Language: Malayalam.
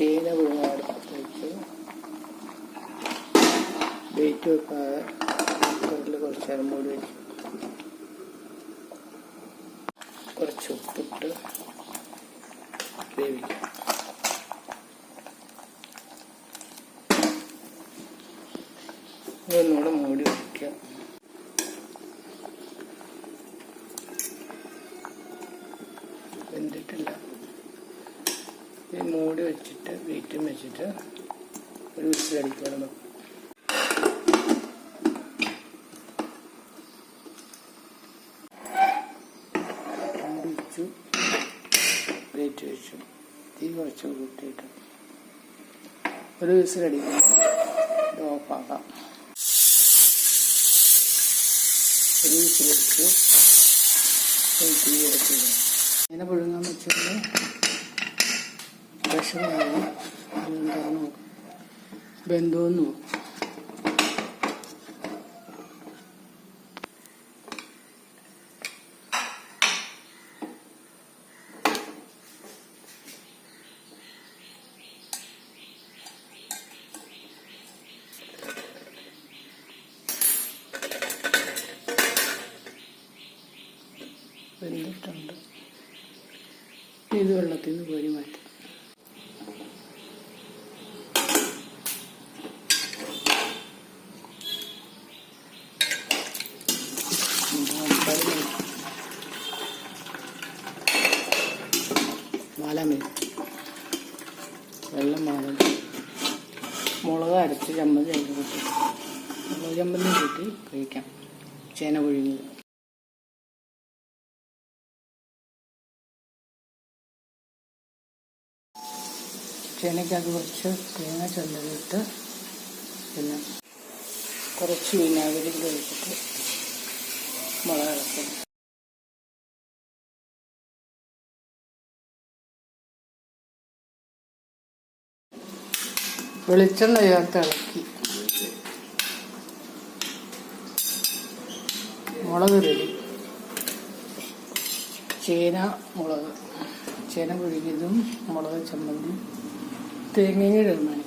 ചേന പുഴുങ്ങാട് വെച്ച് വെയിറ്റ് വെക്കാതെ കുറച്ച് നേരം വെച്ച്. കുറച്ച് ഉപ്പിട്ട് വേവിക്കാം. ഇതൊന്നുകൂടെ മൂടി വയ്ക്കാം വെന്തിട്ടില്ല. ഇത് മൂടി വെച്ചിട്ട് വീറ്റും വെച്ചിട്ട് ഒരു വിസിലടിക്കണം അടിക്കണം. വെയിറ്റ് വെച്ചു തീ കുറച്ച് കൂട്ടിയിട്ട് ഒരു വിസിലടിക്കണം ഇത് ഓഫാക്കാം. ഒരു വിസിലടിച്ചു തീ എടുത്തിടും. ഇങ്ങനെ പുഴുങ്ങാൻ വെച്ചിട്ട് ബന്ധുവെന്ന് നോക്കും വെന്തിട്ടുണ്ട് ഇത് വെള്ളത്തിൽ നിന്ന് കോരി മാറ്റാം. നാലാം വെള്ളം മാറും മുളക് അരച്ച് ചമ്മന്തി അതിൽ കൂട്ടി മുളക് ചമ്മന്തി കൂട്ടി കഴിക്കാം. ചേന പുഴുങ്ങിയത്. ചേനയ്ക്കകത്ത് കുറച്ച് തേങ്ങ ചുണ്ടലിട്ട് പിന്നെ കുറച്ച് വിനാഗിരി കഴിച്ചിട്ട് വെളിച്ചെണ്ണ ചേർത്ത് ഇളക്കി. മുളക് റെഡി ചേന മുളക്. ചേന പുഴുകിയതും മുളക് ചമ്മന്തി തേങ്ങയും ഇടുന്നതാണ്